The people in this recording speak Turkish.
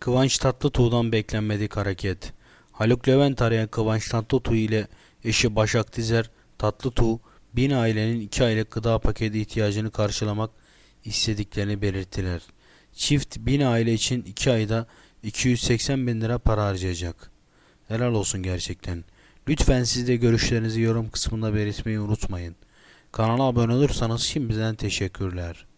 Kıvanç Tatlıtuğ'dan beklenmedik hareket. Haluk Levent arayan Kıvanç Tatlıtuğ ile eşi Başak Dizer, Tatlıtuğ, bin ailenin iki aylık gıda paketi ihtiyacını karşılamak istediklerini belirttiler. Çift bin aile için iki ayda 280 bin lira para harcayacak. Helal olsun gerçekten. Lütfen siz de görüşlerinizi yorum kısmında belirtmeyi unutmayın. Kanala abone olursanız şimdiden teşekkürler.